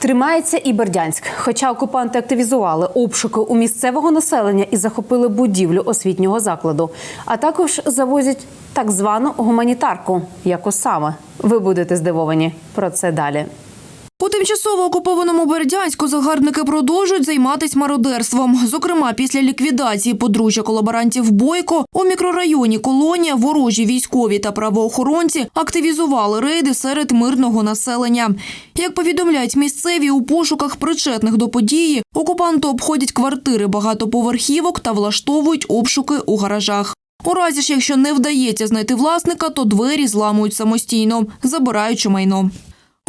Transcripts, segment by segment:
Тримається і Бердянськ. Хоча окупанти активізували обшуки у місцевого населення і захопили будівлю освітнього закладу, а також завозять так звану гуманітарку. Яку саме ви будете здивовані? Про це далі. У тимчасово окупованому Бердянську загарбники продовжують займатися мародерством. Зокрема, після ліквідації подружжя колаборантів Бойко у мікрорайоні Колонія ворожі військові та правоохоронці активізували рейди серед мирного населення. Як повідомляють місцеві у пошуках причетних до події, окупанти обходять квартири багатоповерхівок та влаштовують обшуки у гаражах. У разі ж, якщо не вдається знайти власника, то двері зламують самостійно, забираючи майно.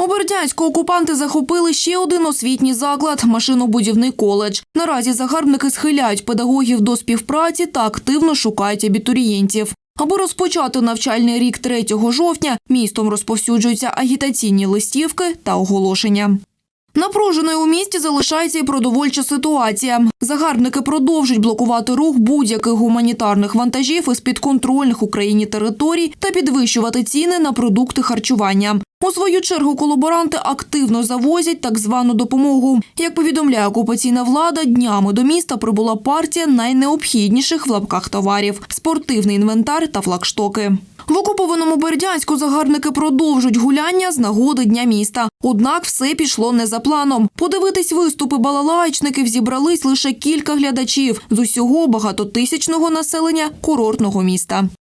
У Бердянську окупанти захопили ще один освітній заклад – машинобудівний коледж. Наразі загарбники схиляють педагогів до співпраці та активно шукають абітурієнтів. Аби розпочати навчальний рік 3 жовтня, містом розповсюджуються агітаційні листівки та оголошення. Напруженою у місті залишається і продовольча ситуація. Загарбники продовжують блокувати рух будь-яких гуманітарних вантажів із підконтрольних Україні територій та підвищувати ціни на продукти харчування. У свою чергу колаборанти активно завозять так звану допомогу. Як повідомляє окупаційна влада, днями до міста прибула партія найнеобхідніших в лапках товарів – спортивний інвентар та флагштоки. В окупованому Бердянську загарбники продовжують гуляння з нагоди Дня міста. Однак все пішло не за планом. Подивитись виступи балалайчників зібрались лише кілька глядачів з усього багатотисячного населення курортного міста.